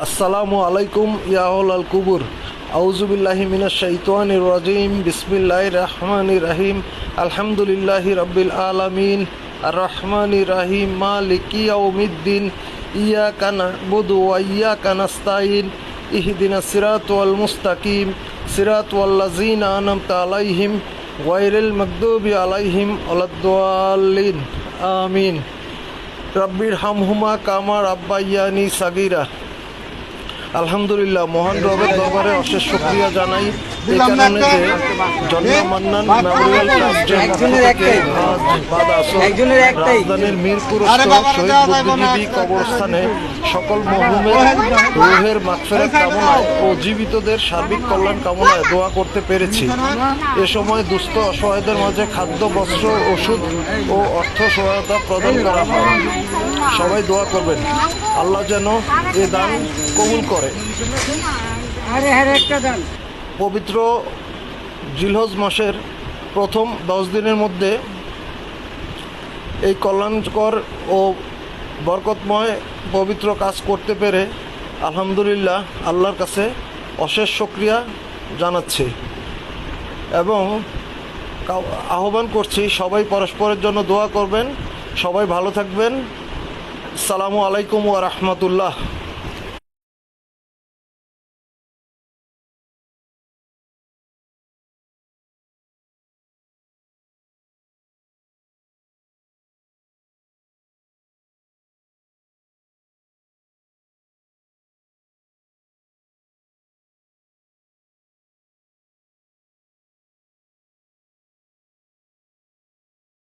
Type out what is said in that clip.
আসসালামু আলাইকুম ইয়াহুল আল কুবুর। আউজুবিল্লাহি মিনাশ শাইতানির রাজিম। বিসমিল্লাহির রহমানির রহিম। আলহামদুলিল্লাহি রাব্বিল আলামিন। আর রহমানির রহিম। মালিকি ইয়াউমিদ্দিন। ইয়াকা নাবুদু ওয়া ইয়াকা নাস্তাইন ইহদিনাস সিরাতাল মুস্তাকিম। সিরাতাল লাযিনা আনআমতা আলাইহিম গায়রিল মাগদুবি আলাইহিম ওয়ালাদ-দাল্লিন। আমিন। রব্বির হামহুমা কামার আব্বাইয়ানি সাগিরা। আলহামদুলিল্লাহ মহান রবের দরবারে অশেষ শুক্রিয়া জানাই। এই কারণে যে জন্না মান্নান মেমোরিয়াল ট্রাস্টের। রাজধানীর মিরপুর শহীদ বুদ্ধিজীবী কবরস্থানে সকল মহুমের রুহের মাগফিরাত কামনায় ও জীবিতদের সার্বিক কল্যাণ কামনায় দোয়া করতে পেরেছি। এ সময় দুস্থ অসহায়দের মাঝে খাদ্য বস্ত্র ওষুধ ও অর্থ সহায়তা প্রদান করা হয়। সবাই দোয়া করবেন। আল্লাহ যেন এ দান কবুল করে। পবিত্র জিলহজ মাসের প্রথম দশ দিনের মধ্যে এই কল্যাণকর ও বরকতময় পবিত্র কাজ করতে পেরে আলহামদুলিল্লাহ আল্লাহর কাছে অশেষ সক্রিয়া জানাচ্ছি এবং আহ্বান করছি সবাই পরস্পরের জন্য দোয়া করবেন সবাই ভালো থাকবেন। সালামু আলাইকুম ওয়া রাহমাতুল্লাহ।